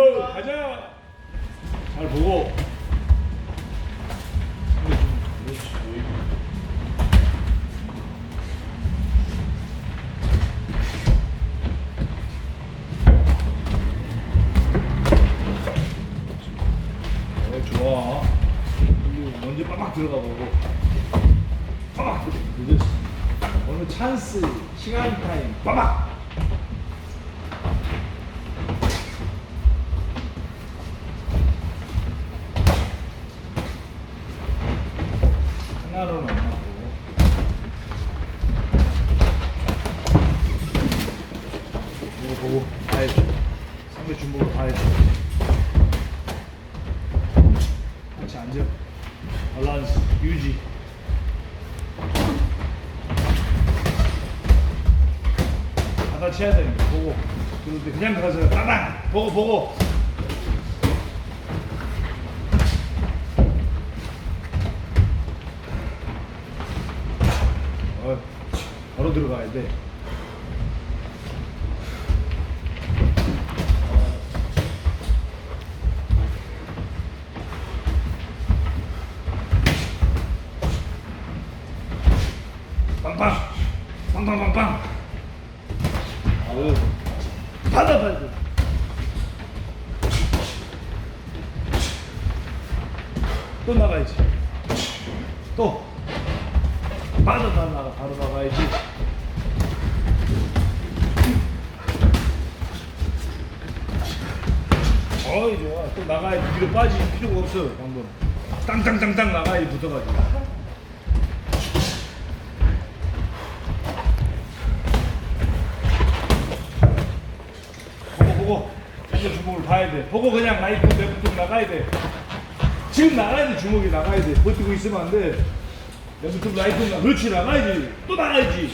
어, 가자. 잘 보고. 어, 좋아. 여기 먼저 빠박 들어가 보고. 빠박. 늦었어. 오늘 찬스, 시간 타임, 빠박. 가야지. 같이 앉아. 밸런스 유지. 받아쳐야 되니까 보고. 그런데 그냥 가서 따당 보고 보고. 어, 바로 들어가야 돼. 빵빵빵빵 아유. 받아 받아 또 나가야지. 또. 받아 나가 바로 나가야지. 어이 좋아. 또 나가야지. 뒤로 빠질 필요가 없어 방금. 땅땅땅땅 나가야지 붙어가지고 보고 이제 주먹을 봐야 돼. 보고 그냥 라이트 레프트 나가야 돼. 지금 나가야 돼 주먹이 나가야 돼. 버티고 있으면 안돼. 레프트 라이트 나 그렇지 나가야지. 또 나가야지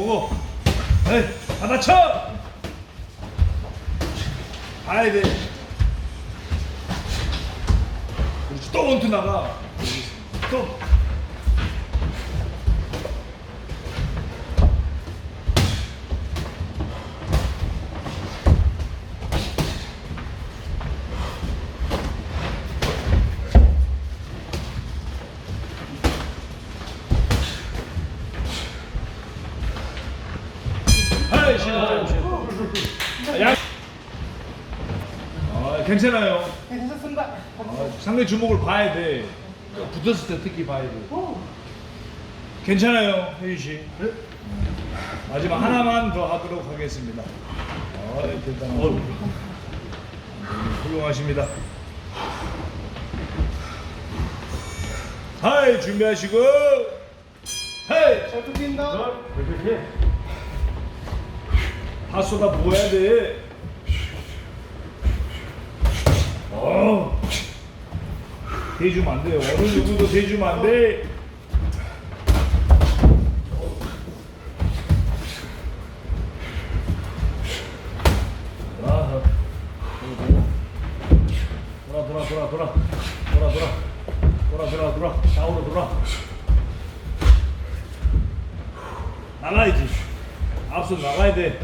보고. 에이 받아쳐! 봐야 돼. 그렇지 또 원투 나가. 또 야 아, 괜찮아요 괜찮습니다. 아, 상대 주목을 봐야 돼. 붙었을 때 특히 봐야 돼. 괜찮아요, 혜윤 씨. 마지막 하나만 더 하도록 하겠습니다. 아, 대단하고 훌륭하십니다. 하이 준비하시고, 하이. 잘 부탁드립니다. 다 쏟아 부어야 돼. 어. 대주면 안 돼요. 어느 누구도 대주면 안 돼. 아, 돌아, 돌아, 돌아, 돌아, 돌아, 돌아, 돌아, 돌아, 돌아, 좌우로 돌아. 나가야지. 앞서 나가야 돼.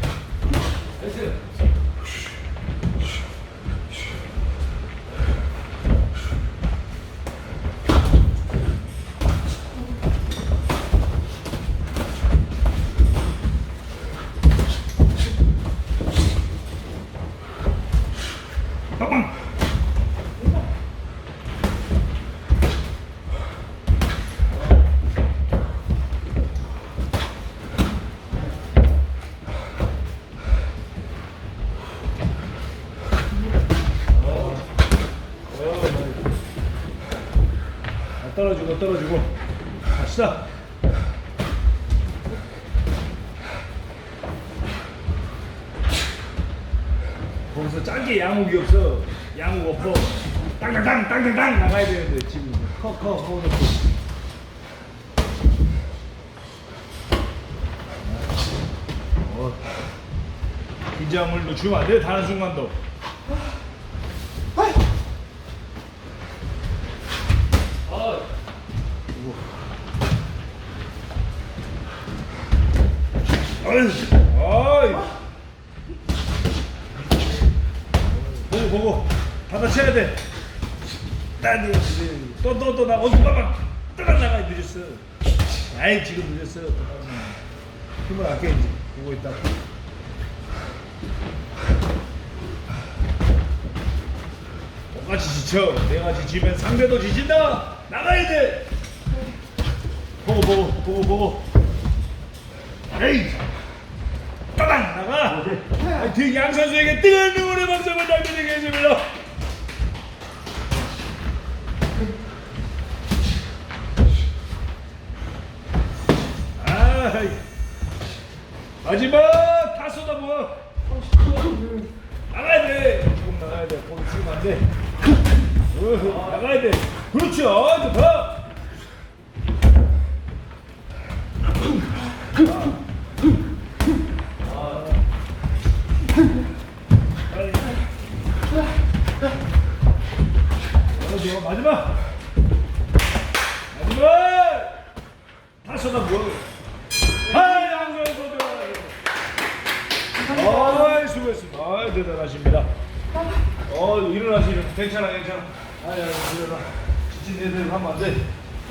나이스 아, 떨어지고 갑시다 거기서 짧게 양욱이 없어 양욱 없어 땅땅땅 땅땅땅 나가야 되는데 지금 커커 허놓고 어. 긴장을 늦추면 안 돼. 단 한순간도. 어이. 어이. 보고 보고 받아쳐야 돼. 나또또 또 나 어디 봐봐. 뜨가 나가 늦었어. 아이 지금 늦었어. 힘을 아껴 이제 보고 있다. 똑같이 지쳐. 내가 지치면 상대도 지친다. 나가야 돼. 보고 보고 보고 보고. 에이. 따당 나가. 양 선수에게 뜨거운 응원의 박수를 날려드리겠습니다. 아이. 마지막 다 쏟아부어. 나가야 돼. 조금 나가야 돼. 거기 지금 안 돼. 으흐, 나가야 돼. 그렇죠. 좋다. 대단하십니다. 어 일어나시는 괜찮아 괜찮아. 아야 일어나. 지친 애들 하면 안 돼.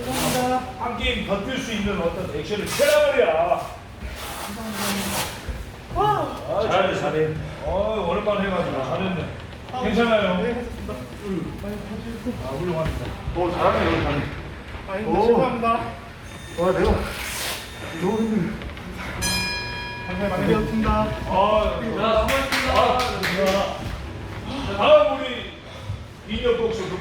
감사합니다. 한 게임 버틸 수 있는 어떤 액션을 취하라 말이야. 아, 잘해 잘해. 어 오랜만에 해가지고 잘했네. 괜찮아요. 아 훌륭합니다. 오 잘하네 여기 잘해 아니 오. 죄송합니다. 와 내가 너무 힘들어 감사히 많이 배웠습니다. 아 아, 감사합니다. 자, 다음 우리 이녀복 선수